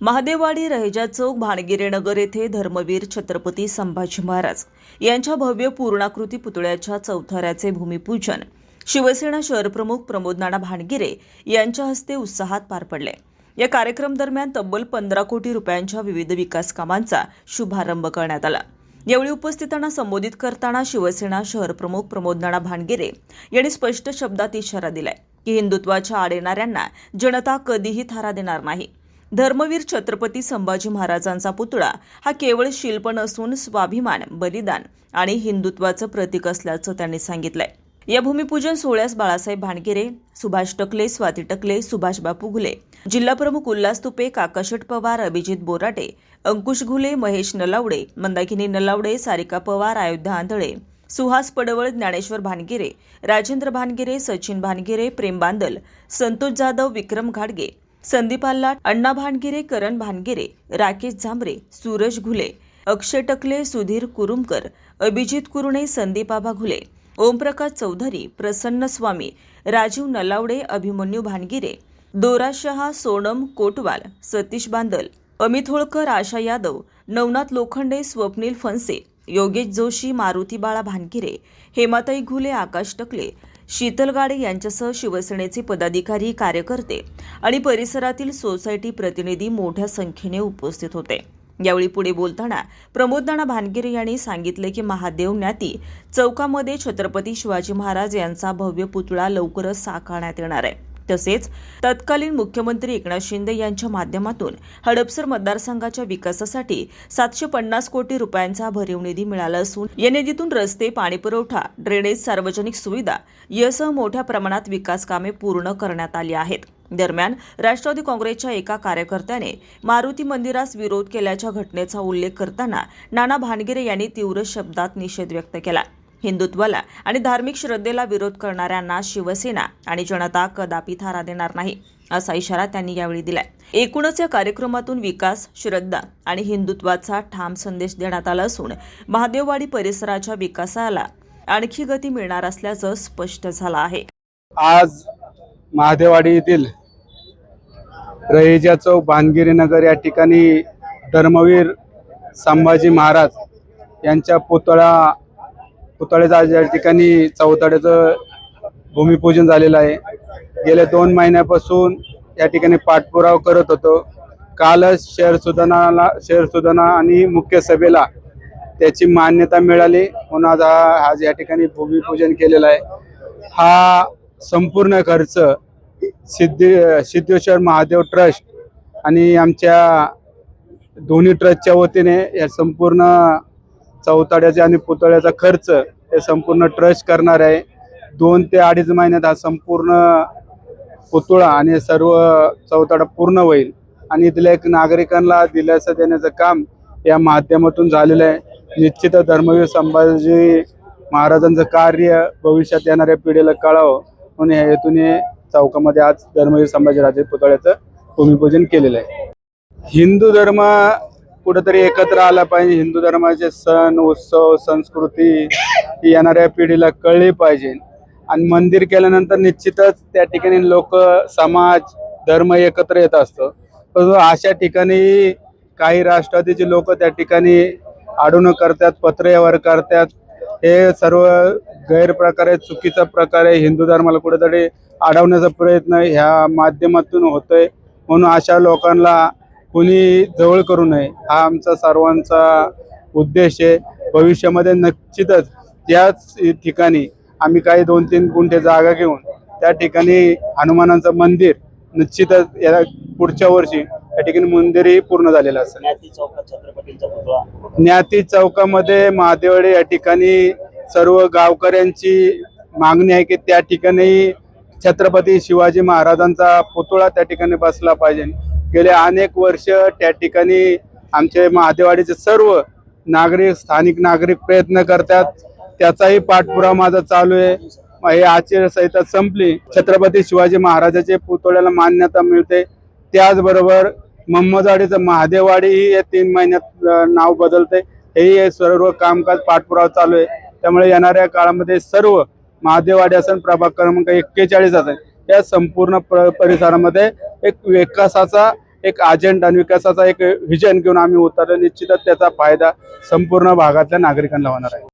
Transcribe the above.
महादेववाडी रहेजा चौक भाणगिरेनगर येथे धर्मवीर छत्रपती संभाजी महाराज यांच्या भव्य पूर्णाकृती पुतळ्याच्या चौथऱ्याचे भूमिपूजन शिवसेना शहरप्रमुख प्रमोद नाना भाणगिरे यांच्या हस्ते उत्साहात पार पडले. या कार्यक्रम दरम्यान तब्बल पंधरा कोटी रुपयांच्या विविध विकास कामांचा शुभारंभ करण्यात आला. यावेळी उपस्थितांना संबोधित करताना शिवसेना शहरप्रमुख प्रमोद नाना भानगिरे यांनी स्पष्ट शब्दात इशारा दिलाय की हिंदुत्वाच्या आड येणाऱ्यांना जनता कधीही थारा देणार नाही. धर्मवीर छत्रपती संभाजी महाराजांचा पुतळा हा केवळ शिल्प नसून स्वाभिमान बलिदान आणि हिंदुत्वाचं प्रतीक असल्याचं त्यांनी सांगितलंय. या भूमिपूजन सोहळ्यास बाळासाहेब भानगिरे सुभाष टकले स्वाती टकले सुभाष बापू घुले जिल्हाप्रमुख उल्हास तुपे काकाशेठ पवार अभिजित बोराटे अंकुश घुले महेश नलावडे मंदाकिनी नलावडे सारिका पवार अयोध्या आंधळे सुहास पडवळ ज्ञानेश्वर भानगिरे राजेंद्र भानगिरे सचिन भानगिरे प्रेम बांदल संतोष जाधव विक्रम घाडगे संदीप आल्लाट अण्णा भानगिरे करण भानगिरे राकेश झांबरे सूरज घुले अक्षय टकले सुधीर कुरुमकर अभिजित कुरुणे संदीप आबा घुले ओमप्रकाश चौधरी प्रसन्न स्वामी राजीव नलावडे अभिमन्यू भानगिरे दोरा शहा सोनम कोटवाल सतीश बांदल अमित होळकर आशा यादव नवनाथ लोखंडे स्वप्नील फनसे योगेश जोशी मारुती बाळा भानगिरे हेमाताई घुले आकाश टकले शीतल गाडे यांच्यासह शिवसेनेचे पदाधिकारी कार्यकर्ते आणि परिसरातील सोसायटी प्रतिनिधी मोठ्या संख्येने उपस्थित होते. यावेळी पुढे बोलताना प्रमोद नाना भानगिरे यांनी सांगितले की महादेव ज्ञाती चौकामध्ये छत्रपती शिवाजी महाराज यांचा भव्य पुतळा लवकरच साकारण्यात येणार आहे. तसेच तत्कालीन मुख्यमंत्री एकनाथ शिंदे यांच्या माध्यमातून हडपसर मतदारसंघाच्या विकासासाठी सातशे पन्नास कोटी रुपयांचा भरीव निधी मिळाला असून या निधीतून रस्ते पाणीपुरवठा ड्रेनेज सार्वजनिक सुविधा यासह मोठ्या प्रमाणात विकास कामे पूर्ण करण्यात आली आहेत. दरम्यान राष्ट्रवादी काँग्रेसच्या एका कार्यकर्त्याने मारुती मंदिरास विरोध केल्याच्या घटनेचा उल्लेख करताना नाना भानगिरे यांनी तीव्र शब्दात निषेध व्यक्त केला. हिंदुत्वाला आणि धार्मिक श्रद्धेला विरोध करणाऱ्यांना शिवसेना आणि जनता कदापि थारा देणार नाही असा इशारा त्यांनी यावेळी दिलाय. एकूणच या कार्यक्रमातून विकास श्रद्धा आणि हिंदुत्वाचा ठाम संदेश देण्यात आला असून महादेववाडी परिसराच्या विकासाला आणखी गती मिळणार असल्याचं स्पष्ट झालं आहे. आज महादेवाडी येथील रहिजा चौक भानगिरी नगर या ठिकाणी धर्मवीर संभाजी महाराज यांच्या पुतळा पुतळ्याचं आज या ठिकाणी चौताड्याचं भूमिपूजन झालेलं आहे. गेल्या दोन महिन्यापासून या ठिकाणी पाठपुरावा करत होतो. कालच शहर सुधारणाला शहर सुधारणा आणि मुख्य सभेला त्याची मान्यता मिळाली. म्हणून आज हा आज या ठिकाणी भूमिपूजन केलेलं आहे. हा संपूर्ण खर्च सिद्धी सिद्धेश्वर महादेव ट्रस्ट आणि आमच्या दोन्ही ट्रस्टच्या वतीने या संपूर्ण चौताड्याचा आणि पुतळ्याचा खर्च हे संपूर्ण ट्रस्ट करणार आहे. दोन ते अडीच महिन्यात हा संपूर्ण पुतळा आणि सर्व चौताडा पूर्ण होईल. आणि इथल्या एक नागरिकांना दिलासा देण्याचं काम या माध्यमातून झालेलं आहे. निश्चित धर्मवीर संभाजी महाराजांचं कार्य भविष्यात येणाऱ्या पिढीला कळावं म्हणून या हेतूने चौकामध्ये आज धर्मवीर संभाजीराजे पुतळ्याचं भूमिपूजन केलेलं आहे. हिंदू धर्म कुठेतरी एकत्र आला पाहिजे. हिंदू धर्माचे सण उत्सव संस्कृती ही येणाऱ्या पिढीला कळली पाहिजे. आणि मंदिर केल्यानंतर निश्चितच त्या ठिकाणी लोक समाज धर्म एकत्र येत असतो. परंतु अशा ठिकाणी काही राष्ट्रवादीचे लोक त्या ठिकाणी अडवणूक करतात पत्रव्यवहार करतात. हे सर्व गैरप्रकारे चुकीचा प्रकारे हिंदू धर्माला कुठेतरी अडवण्याचा प्रयत्न ह्या माध्यमातून होतोय. म्हणून अशा लोकांना कुणी जवळ करू नये. हा आमचा सर्वांचा उद्देश आहे. भविष्यामध्ये निश्चितच त्याच ठिकाणी आम्ही काही दोन तीन गुंठे जागा घेऊन त्या ठिकाणी हनुमानाचं मंदिर निश्चितच या पुढच्या वर्षी त्या ठिकाणी मंदिरही पूर्ण झालेलं असेल. ज्ञाती चौकामध्ये महादेवडे या ठिकाणी सर्व गावकऱ्यांची मागणी आहे की त्या ठिकाणी छत्रपती शिवाजी महाराजांचा पुतळा त्या ठिकाणी बसला पाहिजे. गेले अनेक वर्ष त्या ठिकाणी आमचे महादेवाडीचे सर्व नागरिक स्थानिक नागरिक प्रयत्न करतात. त्याचाही पाठपुरावा माझा चालू आहे. हे आचारसंहिता संपली. छत्रपती शिवाजी महाराजाचे पुतळ्याला मान्यता मिळते. त्याचबरोबर मोहम्मदवाडीचं महादेववाडी ही या तीन महिन्यात नाव बदलते. हेही सर्व कामकाज पाठपुरावा चालू आहे. त्यामुळे येणाऱ्या काळामध्ये सर्व महादेववाडी असेल प्रभाग क्रमांक एक्केचाळीस असेल या संपूर्ण प- परिसरामध्ये एक विकासाचा एक अजेंडा आणि विकासाचा एक व्हिजन घेऊन आम्ही उतरलो. निश्चितच त्याचा फायदा संपूर्ण भागातल्या नागरिकांना होणार आहे.